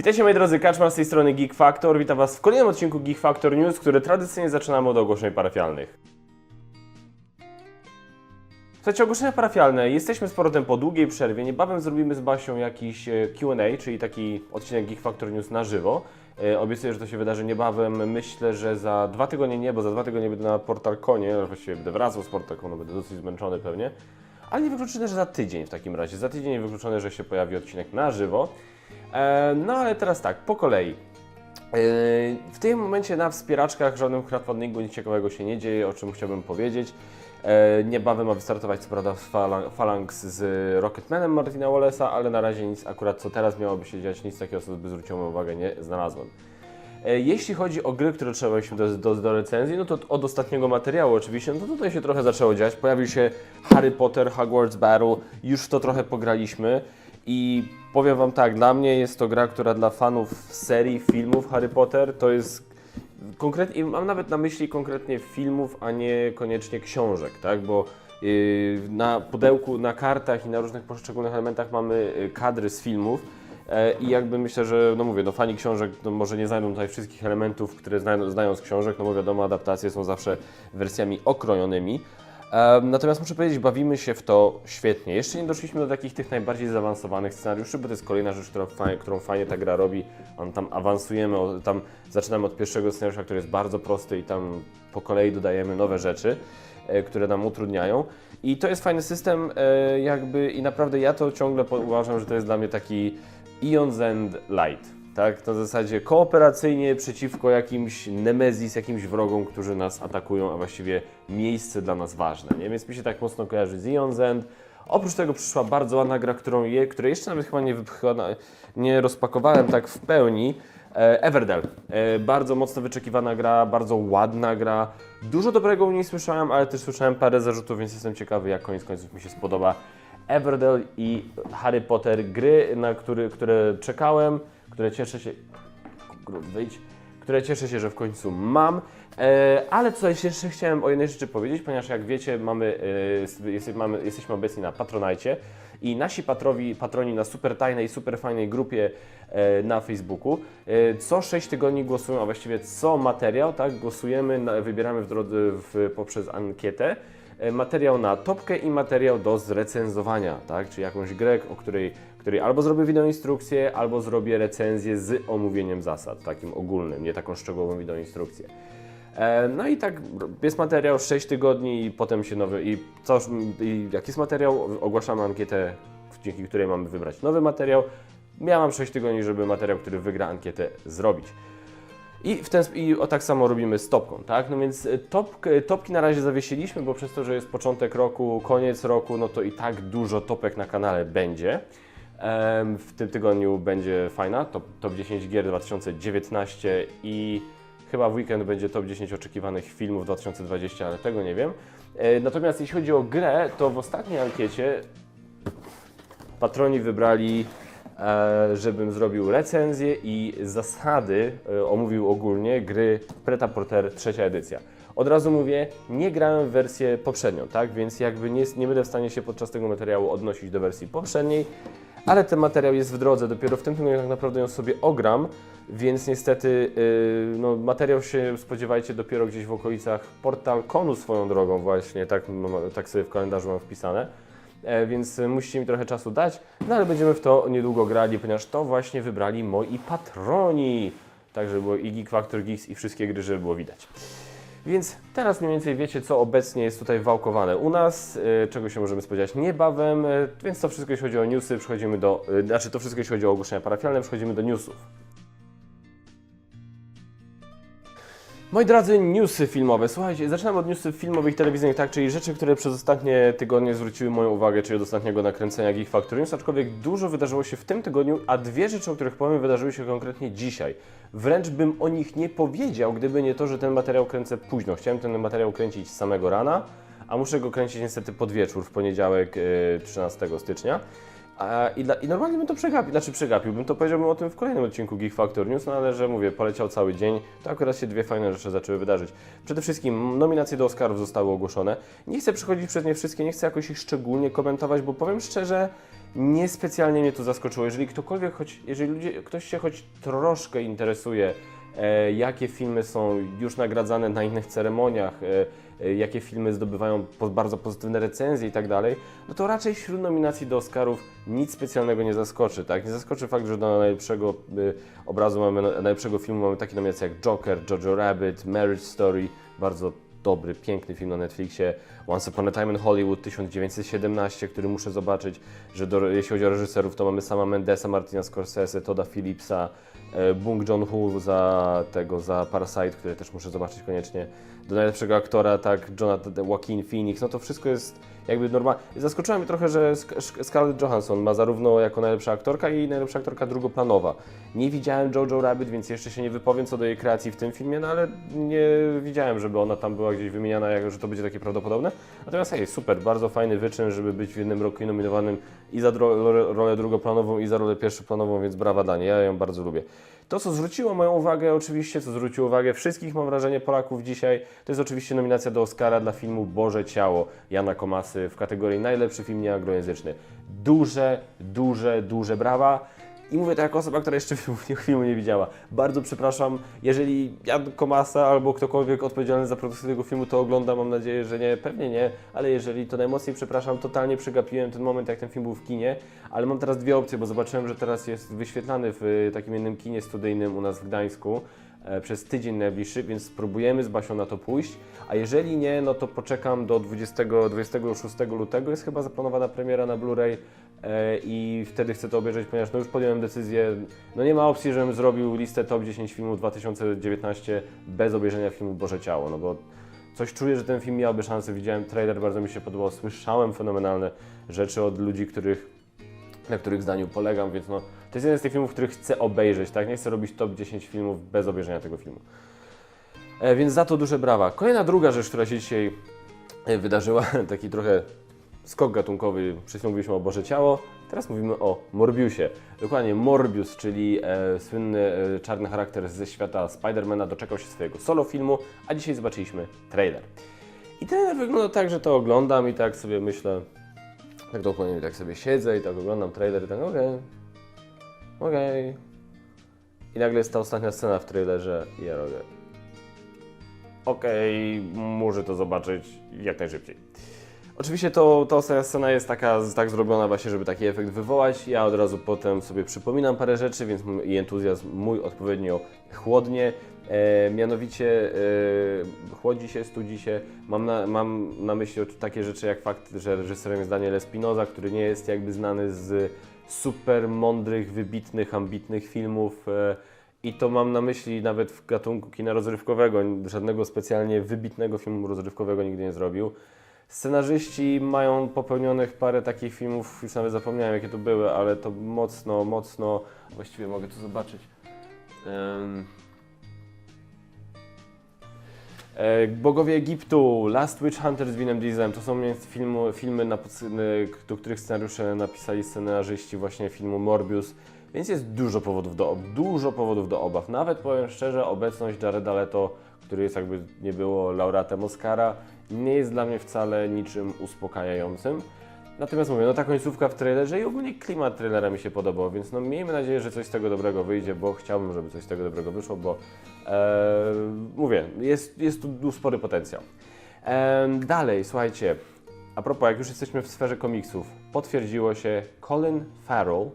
Witajcie moi drodzy, Kaczmar z tej strony Geek Factor. Witam Was w kolejnym odcinku Geek Factor News, który tradycyjnie zaczynamy od ogłoszeń parafialnych. Słuchajcie, ogłoszenia parafialne. Jesteśmy z powrotem po długiej przerwie. Niebawem zrobimy z Basią jakiś e, Q&A, czyli taki odcinek Geek Factor News na żywo. E, Obiecuję, że to się wydarzy niebawem. Myślę, że za dwa tygodnie nie, bo za dwa tygodnie będę na PortalConie. Właściwie będę wracał z PortalConu, będę dosyć zmęczony pewnie. Ale niewykluczone, że za tydzień w takim razie. Za tydzień niewykluczone, że się pojawi odcinek na żywo. E, No ale teraz tak, po kolei. Yy, W tym momencie na wspieraczkach żadnym crowdfundingu nic ciekawego się nie dzieje, o czym chciałbym powiedzieć. E, Niebawem ma wystartować co prawda Phalanx z Rocketmanem Martina Wallace'a, ale na razie nic akurat co teraz miałoby się dziać, nic takiego, co by zwróciło uwagę, nie znalazłem. E, Jeśli chodzi o gry, które trzeba mieliśmy do, do, do recenzji, no to od ostatniego materiału oczywiście, no to tutaj się trochę zaczęło dziać. Pojawił się Harry Potter Hogwarts Battle, już w to trochę pograliśmy i powiem Wam tak, dla mnie jest to gra, która dla fanów serii filmów Harry Potter to jest konkretnie, mam nawet na myśli konkretnie filmów, a nie koniecznie książek, tak, bo yy, na pudełku, na kartach i na różnych poszczególnych elementach mamy yy, kadry z filmów, E, I jakby myślę, że no mówię, no fani książek no może nie znajdą tutaj wszystkich elementów, które znają, znają z książek, no bo wiadomo, adaptacje są zawsze wersjami okrojonymi. Natomiast muszę powiedzieć, bawimy się w to świetnie. Jeszcze nie doszliśmy do takich tych najbardziej zaawansowanych scenariuszy, bo to jest kolejna rzecz, która fajnie, którą fajnie ta gra robi. On tam awansujemy, tam zaczynamy od pierwszego scenariusza, który jest bardzo prosty i tam po kolei dodajemy nowe rzeczy, e, które nam utrudniają. I to jest fajny system, e, jakby i naprawdę ja to ciągle uważam, że to jest dla mnie taki Eons and Light. Tak, w zasadzie kooperacyjnie przeciwko jakimś Nemezis, jakimś wrogom, którzy nas atakują, a właściwie miejsce dla nas ważne. Nie? Więc mi się tak mocno kojarzy z Eons End. Oprócz tego przyszła bardzo ładna gra, którą je, której jeszcze nawet chyba nie, nie rozpakowałem tak w pełni. E, Everdell. E, bardzo mocno wyczekiwana gra, bardzo ładna gra. Dużo dobrego u niej słyszałem, ale też słyszałem parę zarzutów, więc jestem ciekawy, jak koniec końców mi się spodoba. Everdell i Harry Potter, gry, na który, które czekałem, które cieszę się. Grud, wyjdź. Które cieszę się, że w końcu mam. E, ale co jeszcze chciałem o jednej rzeczy powiedzieć, ponieważ jak wiecie, mamy, e, jest, mamy, jesteśmy obecni na Patronajcie i nasi patrowi, patroni na super tajnej, super fajnej grupie e, na Facebooku co 6 tygodni głosują, a właściwie co materiał, tak, głosujemy, wybieramy w w, poprzez ankietę materiał na topkę i materiał do zrecenzowania, tak? Czyli jakąś grę, o której, której albo zrobię wideoinstrukcję, albo zrobię recenzję z omówieniem zasad, takim ogólnym, nie taką szczegółową wideoinstrukcję. E, No i tak jest materiał 6 tygodni i potem się nowy i, co, i jak jest materiał, ogłaszamy ankietę, dzięki której mamy wybrać nowy materiał. Miałam 6 tygodni, żeby materiał, który wygra ankietę zrobić. I, w ten, I o tak samo robimy z topką, tak? No więc y, top, topki na razie zawiesiliśmy, bo przez to, że jest początek roku, koniec roku, no to i tak dużo topek na kanale będzie. W tym tygodniu będzie fajna, top, top 10 gier 2019 i chyba w weekend będzie top 10 oczekiwanych filmów 2020, ale tego nie wiem. E, Natomiast jeśli chodzi o grę, to w ostatniej ankiecie patroni wybrali, e, żebym zrobił recenzję i zasady e, omówił ogólnie gry Preta Porter trzecia edycja. Od razu mówię, nie grałem w wersję poprzednią, tak? Więc jakby nie, nie będę w stanie się podczas tego materiału odnosić do wersji poprzedniej, ale ten materiał jest w drodze, dopiero w tym tygodniu tak naprawdę ją sobie ogram, więc niestety yy, no, materiał się spodziewajcie dopiero gdzieś w okolicach Portal Konu swoją drogą właśnie, tak, tak sobie w kalendarzu mam wpisane. E, więc musicie mi trochę czasu dać, no ale będziemy w to niedługo grali, ponieważ to właśnie wybrali moi patroni. Tak, żeby było i Geek Factor Geeks i wszystkie gry, żeby było widać. Więc teraz mniej więcej wiecie, co obecnie jest tutaj wałkowane u nas, e, czego się możemy spodziewać niebawem, e, więc to wszystko jeśli chodzi o newsy, przechodzimy do, e, znaczy to wszystko jeśli chodzi o ogłoszenia parafialne, przechodzimy do newsów. Moi drodzy, newsy filmowe. Słuchajcie, zaczynam od newsów filmowych i telewizyjnych, tak, czyli rzeczy, które przez ostatnie tygodnie zwróciły moją uwagę, czyli od ostatniego nakręcenia Geek Factory News, aczkolwiek dużo wydarzyło się w tym tygodniu, a dwie rzeczy, o których powiem, wydarzyły się konkretnie dzisiaj. Wręcz bym o nich nie powiedział, gdyby nie to, że ten materiał kręcę późno. Chciałem ten materiał kręcić z samego rana, a muszę go kręcić niestety pod wieczór, w poniedziałek e, 13 stycznia. I, dla, I normalnie bym to przegapił, znaczy przegapił, to powiedziałbym o tym w kolejnym odcinku Geek Factor News, no ale że mówię, poleciał cały dzień, to akurat się dwie fajne rzeczy zaczęły wydarzyć. Przede wszystkim nominacje do Oscarów zostały ogłoszone. Nie chcę przechodzić przez nie wszystkie, nie chcę jakoś ich szczególnie komentować, bo powiem szczerze, niespecjalnie mnie to zaskoczyło. Jeżeli ktokolwiek, choć, jeżeli ludzie, ktoś się choć troszkę interesuje, e, jakie filmy są już nagradzane na innych ceremoniach, e, jakie filmy zdobywają bardzo pozytywne recenzje i tak dalej, no to raczej wśród nominacji do Oscarów nic specjalnego nie zaskoczy, tak? Nie zaskoczy fakt, że do najlepszego y, obrazu mamy, najlepszego filmu mamy takie nominacje jak Joker, Jojo Rabbit, Marriage Story, bardzo dobry, piękny film na Netflixie, Once Upon a Time in Hollywood 1917, który muszę zobaczyć, że do, jeśli chodzi o reżyserów, to mamy sama Mendesa, Martina Scorsese, Toda Phillipsa, e, Bong Joon-ho za tego, za Parasite, który też muszę zobaczyć koniecznie. Do najlepszego aktora, tak, Jonathan Joaquin Phoenix, no to wszystko jest jakby normalne. Zaskoczyło mnie trochę, że Scarlett Johansson ma zarówno jako najlepsza aktorka i najlepsza aktorka drugoplanowa. Nie widziałem Jojo Rabbit, więc jeszcze się nie wypowiem co do jej kreacji w tym filmie, no ale nie widziałem, żeby ona tam była gdzieś wymieniana, że to będzie takie prawdopodobne. Natomiast hej, super, bardzo fajny wyczyn, żeby być w jednym roku nominowanym i za rolę drugoplanową, i za rolę pierwszoplanową, więc brawa dla niej, ja ją bardzo lubię. To, co zwróciło moją uwagę, oczywiście, co zwróciło uwagę wszystkich, mam wrażenie, Polaków dzisiaj, to jest oczywiście nominacja do Oscara dla filmu Boże Ciało Jana W kategorii najlepszy film nieanglojęzyczny. Duże, duże, duże brawa. I mówię to jako osoba, która jeszcze filmu, filmu nie widziała. Bardzo przepraszam, jeżeli Jan Komasa albo ktokolwiek odpowiedzialny za produkcję tego filmu to ogląda, mam nadzieję, że nie, pewnie nie, ale jeżeli to najmocniej przepraszam, totalnie przegapiłem ten moment, jak ten film był w kinie, ale mam teraz dwie opcje, bo zobaczyłem, że teraz jest wyświetlany w takim jednym kinie studyjnym u nas w Gdańsku przez tydzień najbliższy, więc spróbujemy z Basią na to pójść, a jeżeli nie, no to poczekam do 20, 26 lutego, jest chyba zaplanowana premiera na Blu-ray e, i wtedy chcę to obejrzeć, ponieważ no już podjąłem decyzję, no nie ma opcji, żebym zrobił listę top 10 filmów 2019 bez obejrzenia filmu Boże Ciało, no bo coś czuję, że ten film miałby szansę, widziałem trailer, bardzo mi się podobał, słyszałem fenomenalne rzeczy od ludzi, których, na których zdaniu polegam, więc no to jest jeden z tych filmów, których chcę obejrzeć, tak, nie chcę robić top 10 filmów bez obejrzenia tego filmu. E, więc za to duże brawa. Kolejna druga rzecz, która się dzisiaj e, wydarzyła, taki trochę skok gatunkowy, przed mówiliśmy o Boże Ciało, teraz mówimy o Morbiusie. Dokładnie Morbius, czyli e, słynny e, czarny charakter ze świata Spidermana doczekał się swojego solo filmu, a dzisiaj zobaczyliśmy trailer. I trailer wygląda tak, że to oglądam i tak sobie myślę, tak dokładnie tak sobie siedzę i tak oglądam trailer i tak okej, okej. I nagle jest ta ostatnia scena w trailerze i ja robię okej, muszę to zobaczyć jak najszybciej. Oczywiście to, ta ostatnia scena jest taka, tak zrobiona właśnie, żeby taki efekt wywołać. Ja od razu potem sobie przypominam parę rzeczy, więc entuzjazm mój odpowiednio chłodnie. E, mianowicie e, chłodzi się, studzi się. Mam na, mam na myśli takie rzeczy jak fakt, że reżyserem jest Daniel Espinoza, który nie jest jakby znany z super mądrych, wybitnych, ambitnych filmów. E, i to mam na myśli nawet w gatunku kina rozrywkowego. Żadnego specjalnie wybitnego filmu rozrywkowego nigdy nie zrobił. Scenarzyści mają popełnionych parę takich filmów, już nawet zapomniałem jakie to były, ale to mocno, mocno. Właściwie mogę to zobaczyć. E, Bogowie Egiptu, Last Witch Hunter z Vinem Dieselem, to są filmu, filmy, na, e, do których scenariusze napisali scenarzyści właśnie filmu Morbius, więc jest dużo powodów do, dużo powodów do obaw. Nawet powiem szczerze, obecność Jareda Leto, który jest jakby nie było laureatem Oscara, nie jest dla mnie wcale niczym uspokajającym. Natomiast mówię, no ta końcówka w trailerze i ogólnie klimat trailera mi się podobał, więc no miejmy nadzieję, że coś z tego dobrego wyjdzie, bo chciałbym, żeby coś z tego dobrego wyszło, bo e, mówię, jest, jest tu spory potencjał. E, dalej, słuchajcie, a propos, jak już jesteśmy w sferze komiksów, potwierdziło się, Colin Farrell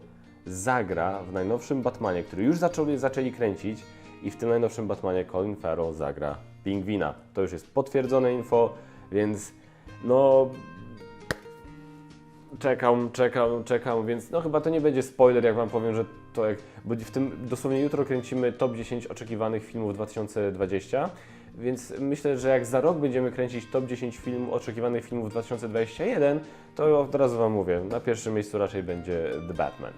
zagra w najnowszym Batmanie, który już zaczęli, zaczęli kręcić i w tym najnowszym Batmanie Colin Farrell zagra Pingwina. To już jest potwierdzone info, więc no Czekam, czekam, czekam, więc no chyba to nie będzie spoiler, jak Wam powiem, że to jak, bo w tym dosłownie jutro kręcimy top 10 oczekiwanych filmów 2020, więc myślę, że jak za rok będziemy kręcić top 10 film, oczekiwanych filmów 2021, to od razu Wam mówię, na pierwszym miejscu raczej będzie The Batman.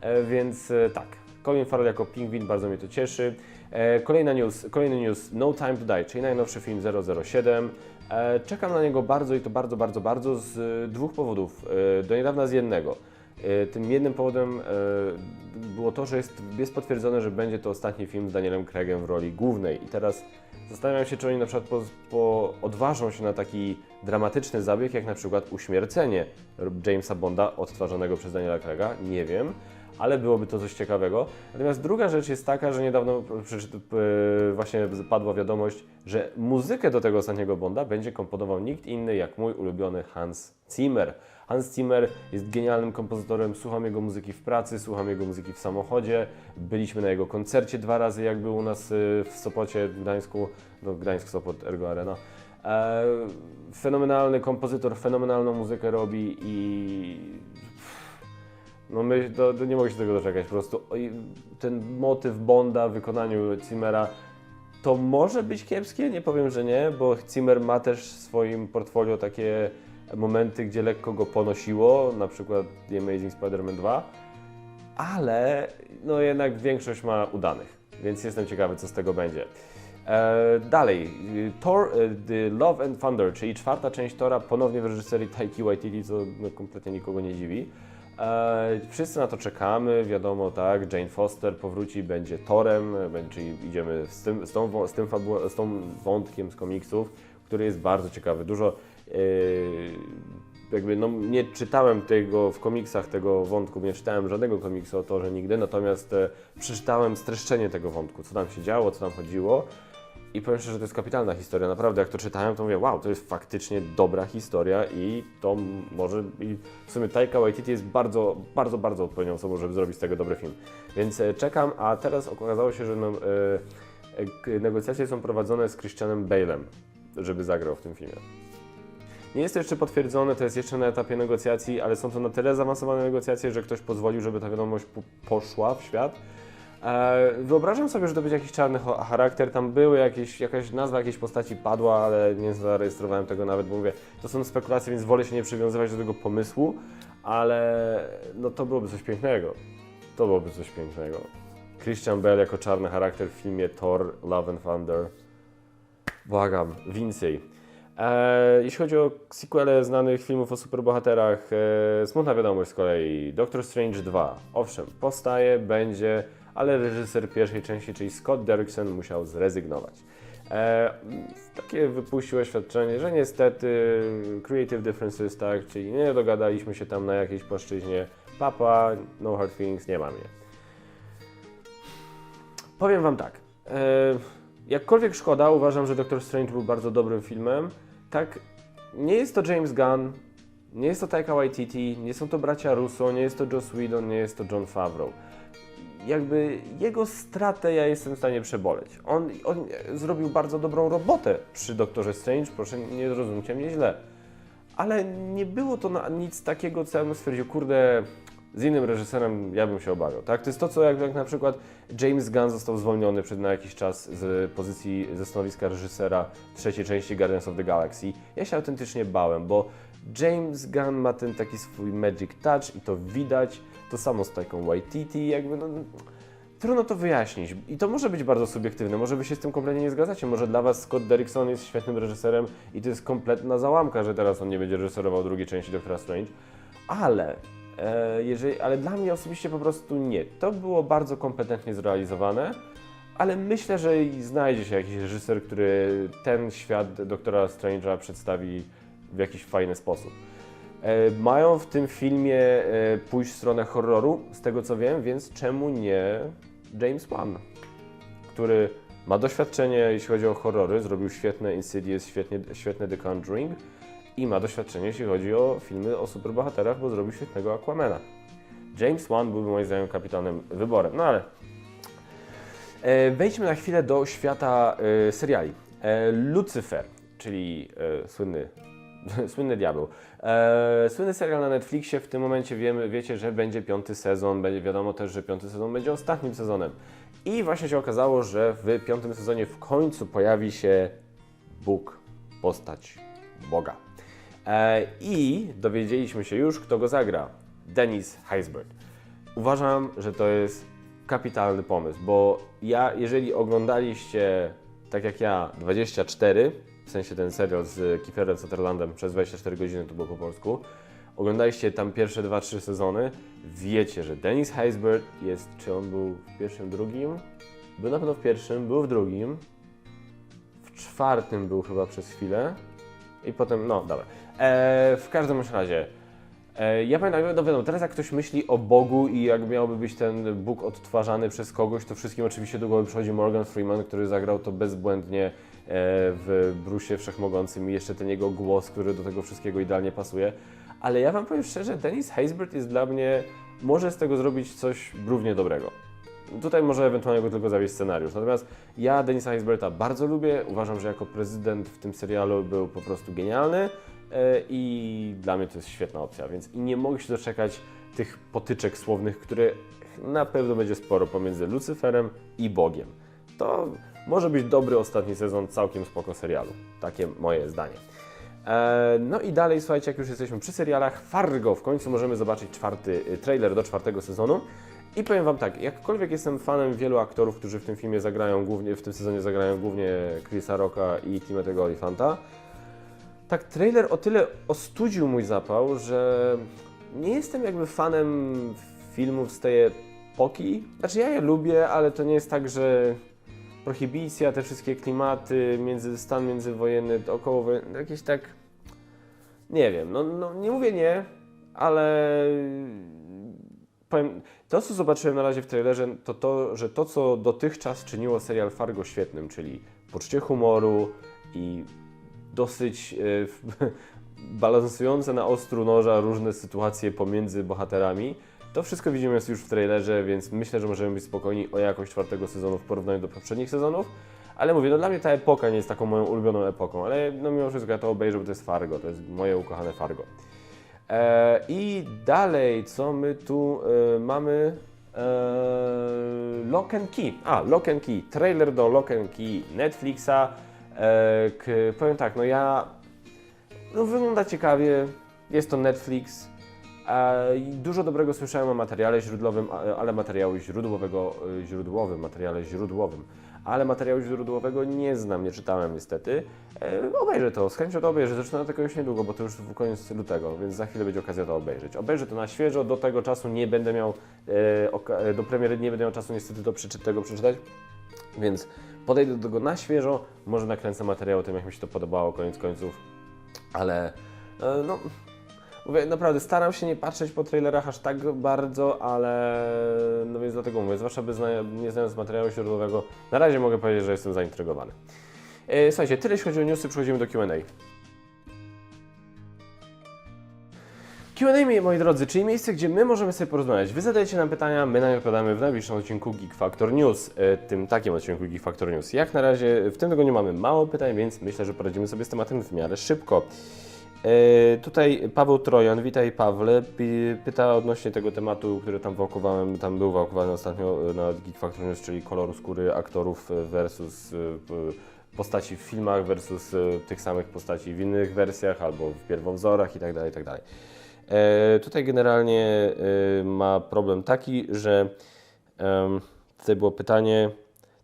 E, więc e, tak, Colin Farrell jako Pingwin, bardzo mnie to cieszy. E, kolejna news, kolejny news, No Time to Die, czyli najnowszy film 007. E, czekam na niego bardzo i to bardzo, bardzo, bardzo z e, dwóch powodów. E, do niedawna z jednego. Tym jednym powodem było to, że jest, jest potwierdzone, że będzie to ostatni film z Danielem Craigiem w roli głównej. I teraz zastanawiam się, czy oni na przykład po, po odważą się na taki dramatyczny zabieg, jak na przykład uśmiercenie Jamesa Bonda odtwarzanego przez Daniela Craiga. Nie wiem ale byłoby to coś ciekawego. Natomiast druga rzecz jest taka, że niedawno p- właśnie padła wiadomość, że muzykę do tego ostatniego Bonda będzie komponował nikt inny jak mój ulubiony Hans Zimmer. Hans Zimmer jest genialnym kompozytorem, słucham jego muzyki w pracy, słucham jego muzyki w samochodzie. Byliśmy na jego koncercie dwa razy, jak był u nas y, w Sopocie, w Gdańsku, no Gdańsk, Sopot, Ergo Arena. E, fenomenalny kompozytor, fenomenalną muzykę robi i no my to, to nie mogę się tego doczekać. Po prostu ten motyw Bonda w wykonaniu Zimmera to może być kiepskie, nie powiem, że nie, bo Zimmer ma też w swoim portfolio takie momenty, gdzie lekko go ponosiło, na przykład The Amazing Spider-Man 2, ale no jednak większość ma udanych, więc jestem ciekawy, co z tego będzie. E, dalej, Thor y, The Love and Thunder, czyli czwarta część Tora, ponownie w reżyserii Taiki Waititi, co no, kompletnie nikogo nie dziwi. E, wszyscy na to czekamy, wiadomo, tak, Jane Foster powróci, będzie Torem, e, czyli idziemy z tym, z, tą, z, tym fabuła, z tą wątkiem z komiksów, który jest bardzo ciekawy. Dużo, e, jakby, no nie czytałem tego w komiksach, tego wątku, nie czytałem żadnego komiksu o Torze nigdy, natomiast e, przeczytałem streszczenie tego wątku, co tam się działo, co tam chodziło. I powiem szczerze, że to jest kapitalna historia. Naprawdę, jak to czytałem, to mówię, wow, to jest faktycznie dobra historia i to może... I w sumie Taika Waititi jest bardzo, bardzo, bardzo odpowiednią osobą, żeby zrobić z tego dobry film. Więc e, czekam, a teraz okazało się, że no, e, e, negocjacje są prowadzone z Christianem Bale'em, żeby zagrał w tym filmie. Nie jest to jeszcze potwierdzone, to jest jeszcze na etapie negocjacji, ale są to na tyle zaawansowane negocjacje, że ktoś pozwolił, żeby ta wiadomość po- poszła w świat. Wyobrażam sobie, że to będzie jakiś czarny charakter. Tam były jakieś, jakaś nazwa jakiejś postaci padła, ale nie zarejestrowałem tego nawet, bo mówię, to są spekulacje, więc wolę się nie przywiązywać do tego pomysłu, ale no to byłoby coś pięknego. To byłoby coś pięknego. Christian Bale jako czarny charakter w filmie Thor Love and Thunder. Błagam, więcej. E, jeśli chodzi o sequele znanych filmów o superbohaterach, e, smutna wiadomość z kolei. Doctor Strange 2. Owszem, powstaje, będzie, ale reżyser pierwszej części, czyli Scott Derrickson, musiał zrezygnować. E, takie wypuścił oświadczenie, że niestety creative differences, tak, czyli nie dogadaliśmy się tam na jakiejś płaszczyźnie. Papa, no hard feelings, nie ma mnie. Powiem Wam tak. E, jakkolwiek szkoda, uważam, że Doctor Strange był bardzo dobrym filmem. Tak, nie jest to James Gunn, nie jest to Taika Waititi, nie są to bracia Russo, nie jest to Joss Whedon, nie jest to John Favreau. Jakby jego stratę ja jestem w stanie przeboleć. On, on zrobił bardzo dobrą robotę przy Doktorze Strange, proszę nie zrozumcie mnie źle. Ale nie było to na nic takiego, co ja bym stwierdził, kurde, z innym reżyserem ja bym się obawiał, tak? To jest to, co jak, jak na przykład James Gunn został zwolniony przed na jakiś czas z pozycji, ze stanowiska reżysera trzeciej części Guardians of the Galaxy. Ja się autentycznie bałem, bo James Gunn ma ten taki swój magic touch i to widać. To samo z taką Waititi, jakby no, trudno to wyjaśnić. I to może być bardzo subiektywne, może wy się z tym kompletnie nie zgadzacie. Może dla was Scott Derrickson jest świetnym reżyserem i to jest kompletna załamka, że teraz on nie będzie reżyserował drugiej części Doctora Strange. Ale, e, jeżeli, ale dla mnie osobiście po prostu nie. To było bardzo kompetentnie zrealizowane, ale myślę, że znajdzie się jakiś reżyser, który ten świat Doktora Strange'a przedstawi w jakiś fajny sposób. E, mają w tym filmie e, pójść w stronę horroru, z tego co wiem, więc czemu nie James Wan, który ma doświadczenie, jeśli chodzi o horrory, zrobił świetne Insidious, świetnie, świetne The Conjuring i ma doświadczenie, jeśli chodzi o filmy o superbohaterach, bo zrobił świetnego Aquamana. James Wan byłby moim zdaniem kapitalnym wyborem, no ale E, Wejdźmy na chwilę do świata seriali. Lucyfer, czyli słynny, słynny diabeł. E, słynny serial na Netflixie, w tym momencie wiemy, wiecie, że będzie piąty sezon, będzie wiadomo też, że piąty sezon będzie ostatnim sezonem. I właśnie się okazało, że w piątym sezonie w końcu pojawi się Bóg, postać Boga. E, I dowiedzieliśmy się już, kto go zagra. Dennis Heisberg. Uważam, że to jest kapitalny pomysł, bo ja, jeżeli oglądaliście, tak jak ja, 24, w sensie ten serial z Kieferem Sutherlandem przez 24 godziny, to było po polsku, oglądaliście tam pierwsze 2-3 sezony, wiecie, że Dennis Haysbert jest, czy on był w pierwszym, drugim? Był na pewno w pierwszym, był w drugim, w czwartym był chyba przez chwilę i potem, no dobra. E, w każdym razie, e, ja pamiętam, no wiadomo, teraz jak ktoś myśli o Bogu i jak miałby być ten Bóg odtwarzany przez kogoś, to wszystkim oczywiście do głowy przychodzi Morgan Freeman, który zagrał to bezbłędnie w Brusie Wszechmogącym i jeszcze ten jego głos, który do tego wszystkiego idealnie pasuje. Ale ja wam powiem szczerze, Dennis Haysbert jest dla mnie, może z tego zrobić coś równie dobrego. Tutaj może ewentualnie go tylko zawieść scenariusz. Natomiast ja Denisa Haysberta bardzo lubię. Uważam, że jako prezydent w tym serialu był po prostu genialny e, i dla mnie to jest świetna opcja, więc i nie mogę się doczekać tych potyczek słownych, które na pewno będzie sporo pomiędzy Lucyferem i Bogiem. To może być dobry ostatni sezon całkiem spoko serialu. Takie moje zdanie. E, No i dalej, słuchajcie, jak już jesteśmy przy serialach, Fargo, w końcu możemy zobaczyć czwarty y, trailer do czwartego sezonu. I powiem Wam tak, jakkolwiek jestem fanem wielu aktorów, którzy w tym filmie zagrają głównie, w tym sezonie zagrają głównie Chrisa Rocka i Timothy'ego Olyphanta, tak trailer o tyle ostudził mój zapał, że nie jestem jakby fanem filmów z tej epoki. Znaczy ja je lubię, ale to nie jest tak, że prohibicja, te wszystkie klimaty, między, stan międzywojenny, około jakieś tak... Nie wiem, no, no nie mówię nie, ale powiem, to co zobaczyłem na razie w trailerze, to to, że to co dotychczas czyniło serial Fargo świetnym, czyli poczucie humoru i dosyć e, balansujące na ostru noża różne sytuacje pomiędzy bohaterami, to wszystko widzimy już w trailerze, więc myślę, że możemy być spokojni o jakość czwartego sezonu w porównaniu do poprzednich sezonów. Ale mówię, no dla mnie ta epoka nie jest taką moją ulubioną epoką, ale no mimo wszystko ja to obejrzę, bo to jest Fargo, to jest moje ukochane Fargo. E, I dalej, co my tu e, mamy? E, Lock and Key. A, Lock and Key. Trailer do Lock and Key Netflixa. E, powiem tak, no ja... No wygląda ciekawie. Jest to Netflix. Dużo dobrego słyszałem o materiale źródłowym, ale materiału źródłowego, e, źródłowym, materiale źródłowym, ale materiału źródłowego nie znam, nie czytałem niestety. E, Obejrzę to, z chęcią to obejrzę, zresztą na tego już niedługo, bo to już w koniec lutego, więc za chwilę będzie okazja to obejrzeć. Obejrzę to na świeżo, do tego czasu nie będę miał, e, e, do premiery nie będę miał czasu niestety do tego przeczytać, więc podejdę do tego na świeżo, może nakręcę materiał o tym, jak mi się to podobało, koniec końców, ale no... Mówię, naprawdę staram się nie patrzeć po trailerach aż tak bardzo, ale no więc dlatego mówię, zwłaszcza zna, nie znając materiału źródłowego, na razie mogę powiedzieć, że jestem zaintrygowany. E, słuchajcie, tyle jeśli chodzi o newsy, przechodzimy do Q&A. Q&A, moi drodzy, czyli miejsce, gdzie my możemy sobie porozmawiać. Wy zadajecie nam pytania, my na nie odpowiadamy w najbliższym odcinku Geek Factor News, e, tym takim odcinku Geek Factor News. Jak na razie w tym tygodniu mamy mało pytań, więc myślę, że poradzimy sobie z tematem w miarę szybko. E, tutaj Paweł Trojan, witaj Pawle, pyta odnośnie tego tematu, który tam wałkowałem, tam był wałkowany ostatnio e, na Geek czyli koloru skóry aktorów versus e, postaci w filmach versus tych samych postaci w innych wersjach albo w pierwowzorach itd. itd. E, tutaj generalnie ma problem taki, że tutaj było pytanie,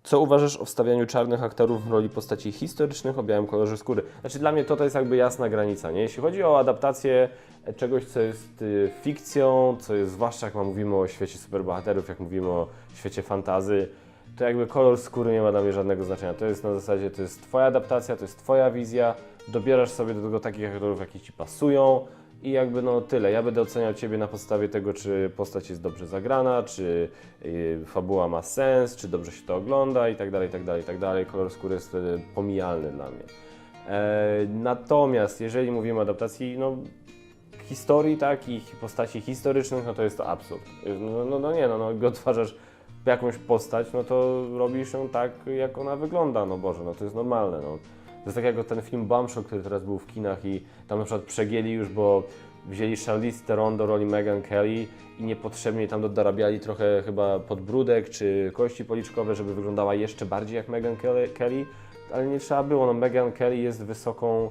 co uważasz o wstawianiu czarnych aktorów w roli postaci historycznych o białym kolorze skóry? Znaczy dla mnie to, to jest jakby jasna granica, nie? Jeśli chodzi o adaptację czegoś, co jest y, fikcją, co jest zwłaszcza jak mówimy o świecie superbohaterów, jak mówimy o świecie fantazy, to jakby kolor skóry nie ma dla mnie żadnego znaczenia. To jest na zasadzie, to jest Twoja adaptacja, to jest Twoja wizja, dobierasz sobie do tego takich aktorów, jakie Ci pasują i jakby no tyle. Ja będę oceniał Ciebie na podstawie tego, czy postać jest dobrze zagrana, czy y, fabuła ma sens, czy dobrze się to ogląda i tak dalej, tak dalej, tak dalej. Kolor skóry jest wtedy pomijalny dla mnie. E, natomiast jeżeli mówimy o adaptacji, no historii, tak, i postaci historycznych, no to jest to absurd. No, no, no nie, no, no, odtwarzasz jakąś postać, no to robisz ją tak, jak ona wygląda, no Boże, no to jest normalne, no. To jest tak jak ten film Bombshell, który teraz był w kinach i tam na przykład przegięli już, bo wzięli Charlize Theron do roli Megan Kelly i niepotrzebnie tam dorabiali trochę chyba podbródek czy kości policzkowe, żeby wyglądała jeszcze bardziej jak Megan Kelly, ale nie trzeba było, no Megan Kelly jest wysoką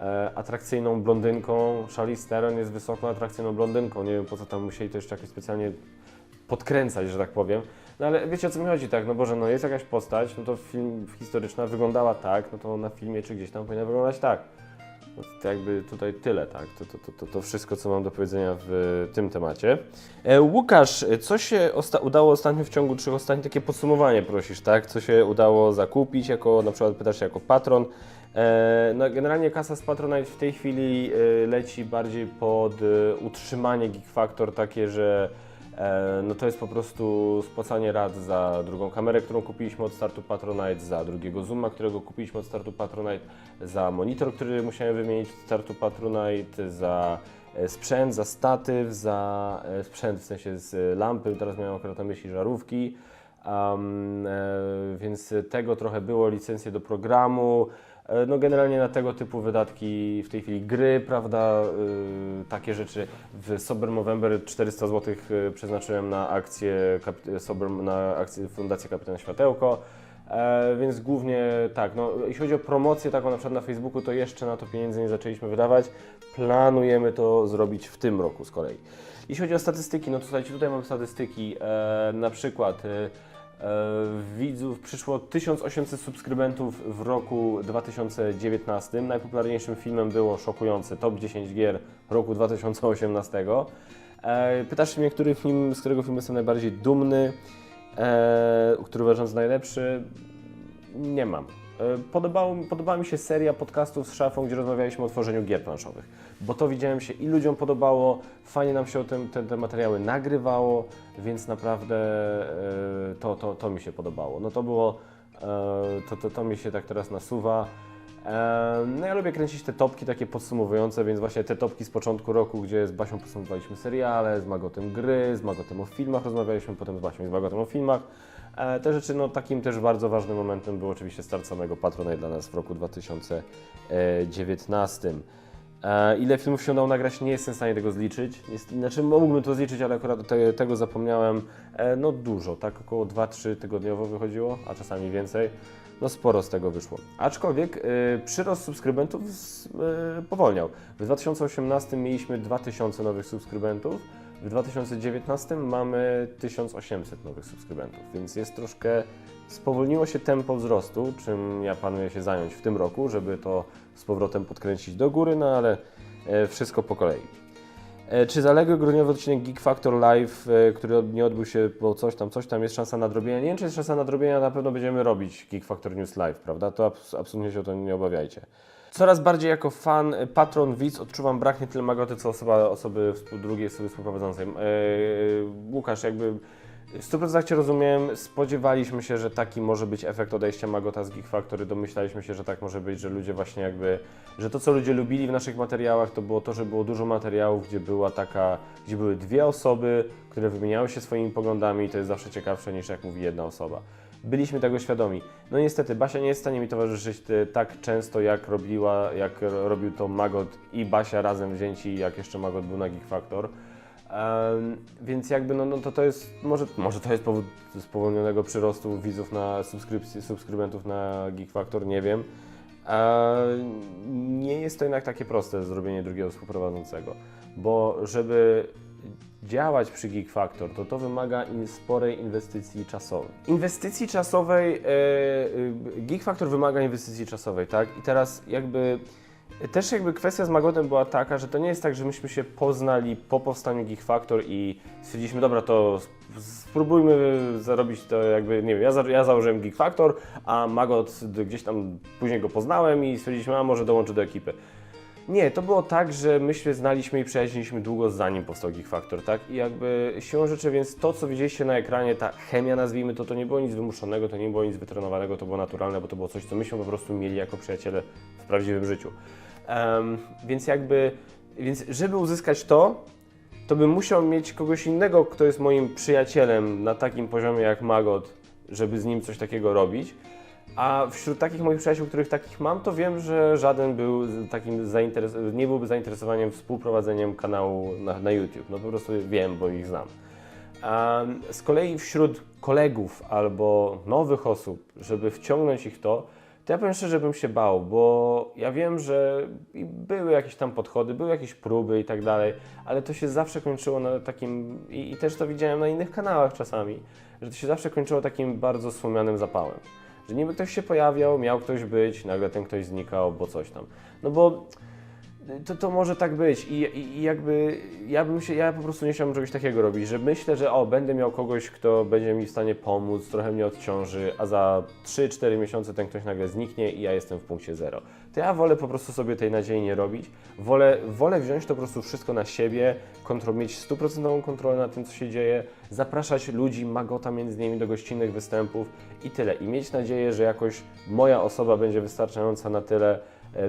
e, atrakcyjną blondynką, Charlize Theron jest wysoką atrakcyjną blondynką, nie wiem po co tam musieli to jeszcze jakoś specjalnie podkręcać, że tak powiem. No ale wiecie o co mi chodzi, tak, no Boże, no jest jakaś postać, no to film historyczna wyglądała tak, no to na filmie czy gdzieś tam powinna wyglądać tak. No To jakby tutaj tyle, tak? To, to, to, to, wszystko, co mam do powiedzenia w tym temacie. E, Łukasz, co się osta- udało ostatnio w ciągu trzech ostatnich, takie podsumowanie prosisz, tak? Co się udało zakupić, jako na przykład pytasz się jako patron. E, no generalnie kasa z Patronite w tej chwili e, leci bardziej pod e, utrzymanie Geek Factor, takie, że e, no to jest po prostu spłacanie rat za drugą kamerę, którą kupiliśmy od startu Patronite, za drugiego Zooma, którego kupiliśmy od startu Patronite, za monitor, który musiałem wymienić od startu Patronite, za e, sprzęt, za statyw, za e, sprzęt w sensie z lampy, teraz miałem akurat na myśli żarówki. Um, e, więc tego trochę było, licencje do programu. E, No generalnie na tego typu wydatki w tej chwili gry, prawda, y, takie rzeczy. W Sober Movember 400 zł przeznaczyłem na akcję, Sober, na akcję Światełko. E, więc głównie tak, no, jeśli chodzi o promocję taką na przykład na Facebooku, to jeszcze na to pieniędzy nie zaczęliśmy wydawać. Planujemy to zrobić w tym roku z kolei. Jeśli chodzi o statystyki, no to tutaj mam statystyki. E, na przykład e, widzów przyszło 1800 subskrybentów w roku 2019. Najpopularniejszym filmem było szokujące Top 10 gier roku 2018. E, pytasz mnie, który film, z którego filmu jestem najbardziej dumny, e, który uważam za najlepszy? Nie mam. E, Podobało, podobała mi się seria podcastów z szafą, gdzie rozmawialiśmy o tworzeniu gier planszowych, bo to widziałem się i ludziom podobało, fajnie nam się o tym, te, te materiały nagrywało, więc naprawdę e, to, to, to mi się podobało. No to było, e, to, to, to mi się tak teraz nasuwa. No ja lubię kręcić te topki takie podsumowujące, więc właśnie te topki z początku roku, gdzie z Basią podsumowaliśmy seriale, z Magotem gry, z Magotem o filmach rozmawialiśmy, potem z Basią i z Magotem o filmach. E, Te rzeczy, no takim też bardzo ważnym momentem był oczywiście start samego Patronite dla nas w roku 2019. E, Ile filmów się udało nagrać, nie jestem w stanie tego zliczyć. Jest, znaczy mógłbym to zliczyć, ale akurat te, tego zapomniałem. E, No dużo, tak około 2-3 tygodniowo wychodziło, a czasami więcej. No sporo z tego wyszło. Aczkolwiek przyrost subskrybentów z, powolniał. W 2018 mieliśmy 2000 nowych subskrybentów, w 2019 mamy 1800 nowych subskrybentów, więc jest troszkę, spowolniło się tempo wzrostu, czym ja planuję się zająć w tym roku, żeby to z powrotem podkręcić do góry, no ale e, wszystko po kolei. E, Czy zaległy grudniowy odcinek Geek Factor Live, e, który nie odbył się, bo coś tam, coś tam, jest szansa nadrobienia? Nie wiem, czy jest szansa nadrobienia, na pewno będziemy robić Geek Factor News Live, prawda? To abs- absolutnie się o to nie obawiajcie. Coraz bardziej jako fan, e, patron, widz odczuwam brak nie tyle Magoty, co osoba, osoby drugiej osoby współprowadzącej. E, Łukasz, jakby w 100% Cię rozumiem, spodziewaliśmy się, że taki może być efekt odejścia Magota z Geek Factory, domyślaliśmy się, że tak może być, że ludzie właśnie jakby, że to co ludzie lubili w naszych materiałach to było to, że było dużo materiałów, gdzie była taka, gdzie były dwie osoby, które wymieniały się swoimi poglądami i to jest zawsze ciekawsze niż jak mówi jedna osoba. Byliśmy tego świadomi. No niestety, Basia nie jest w stanie mi towarzyszyć e, tak często, jak robiła, jak ro- robił to Magot i Basia razem wzięci, jak jeszcze Magot był na Geek Factor. Em, więc jakby no, no to, to jest, może, może to jest powód spowolnionego przyrostu widzów na subskrypcji, subskrybentów na Geek Factor, nie wiem. E, nie jest to jednak takie proste zrobienie drugiego współprowadzącego, bo żeby działać przy Geek Factor, to to wymaga in, sporej inwestycji czasowej. Inwestycji czasowej, e, e, Geek Factor wymaga inwestycji czasowej, tak? I teraz jakby też jakby kwestia z Magotem była taka, że to nie jest tak, że myśmy się poznali po powstaniu Geek Factor i stwierdziliśmy, dobra, to sp- spróbujmy zarobić to jakby, nie wiem, ja, za, ja założyłem Geek Factor, a Magot gdzieś tam później go poznałem i stwierdziliśmy, a może dołączy do ekipy. Nie, to było tak, że my się znaliśmy i przyjaźniliśmy długo zanim powstał Geek Factor, tak? I jakby siłą rzeczy, więc to, co widzieliście na ekranie, ta chemia, nazwijmy to, to nie było nic wymuszonego, to nie było nic wytrenowanego, to było naturalne, bo to było coś, co myśmy po prostu mieli jako przyjaciele w prawdziwym życiu. Em, więc jakby, więc żeby uzyskać to, to bym musiał mieć kogoś innego, kto jest moim przyjacielem na takim poziomie jak Magot, żeby z nim coś takiego robić. A wśród takich moich przyjaciół, których takich mam, to wiem, że żaden był takim zainteres- nie byłby zainteresowaniem współprowadzeniem kanału na, na YouTube. No po prostu wiem, bo ich znam. A z kolei wśród kolegów albo nowych osób, żeby wciągnąć ich to, to ja powiem szczerze, bym się bał, bo ja wiem, że były jakieś tam podchody, były jakieś próby i tak dalej, ale to się zawsze kończyło na takim, i, i też to widziałem na innych kanałach czasami, że to się zawsze kończyło takim bardzo słomianym zapałem. Że niby ktoś się pojawiał, miał ktoś być, nagle ten ktoś znikał, bo coś tam. No bo to, to może tak być I, i, jakby ja bym się, ja po prostu nie chciałbym czegoś takiego robić, że myślę, że o, będę miał kogoś, kto będzie mi w stanie pomóc, trochę mnie odciąży, a za 3-4 miesiące ten ktoś nagle zniknie i ja jestem w punkcie zero. To ja wolę po prostu sobie tej nadziei nie robić, wolę, wolę wziąć to po prostu wszystko na siebie, kontrol, mieć stuprocentową kontrolę nad tym, co się dzieje, zapraszać ludzi, magota między nimi do gościnnych występów i tyle. I mieć nadzieję, że jakoś moja osoba będzie wystarczająca na tyle,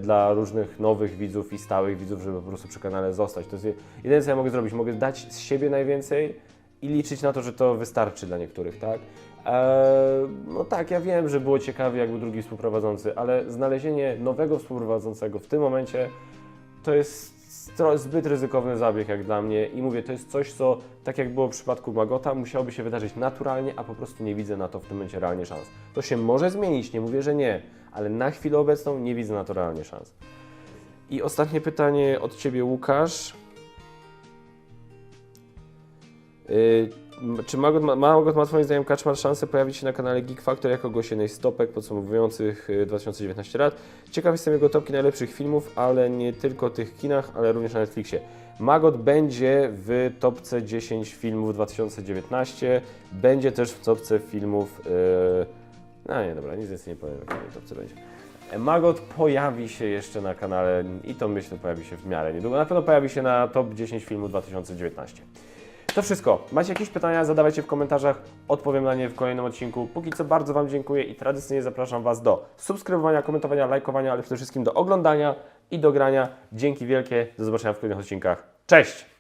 dla różnych nowych widzów i stałych widzów, żeby po prostu przy kanale zostać. To jest je- jedyne, co ja mogę zrobić. Mogę dać z siebie najwięcej i liczyć na to, że to wystarczy dla niektórych, tak? Eee, no tak, ja wiem, że było ciekawie, jak był drugi współprowadzący, ale znalezienie nowego współprowadzącego w tym momencie to jest zbyt ryzykowny zabieg jak dla mnie i mówię, to jest coś, co tak jak było w przypadku Magota, musiałoby się wydarzyć naturalnie, a po prostu nie widzę na to w tym momencie realnie szans. To się może zmienić, nie mówię, że nie, ale na chwilę obecną nie widzę na to realnie szans. I ostatnie pytanie od Ciebie, Łukasz. Yy, czy Magot ma, Magot ma Twoim zdaniem Kaczmar szansę pojawić się na kanale Geek Factor jako gość jednej podsumowujących yy, 2019 lat? Ciekaw jestem jego topki najlepszych filmów, ale nie tylko tych kinach, ale również na Netflixie. Magot będzie w topce 10 filmów 2019, będzie też w topce filmów... Yy, no nie, dobra, nic więcej nie powiem, w topce będzie. Magot pojawi się jeszcze na kanale i to myślę pojawi się w miarę niedługo. Na pewno pojawi się na top 10 filmów 2019. To wszystko. Macie jakieś pytania? Zadawajcie w komentarzach, odpowiem na nie w kolejnym odcinku. Póki co bardzo Wam dziękuję i tradycyjnie zapraszam Was do subskrybowania, komentowania, lajkowania, ale przede wszystkim do oglądania i do grania. Dzięki wielkie, do zobaczenia w kolejnych odcinkach. Cześć!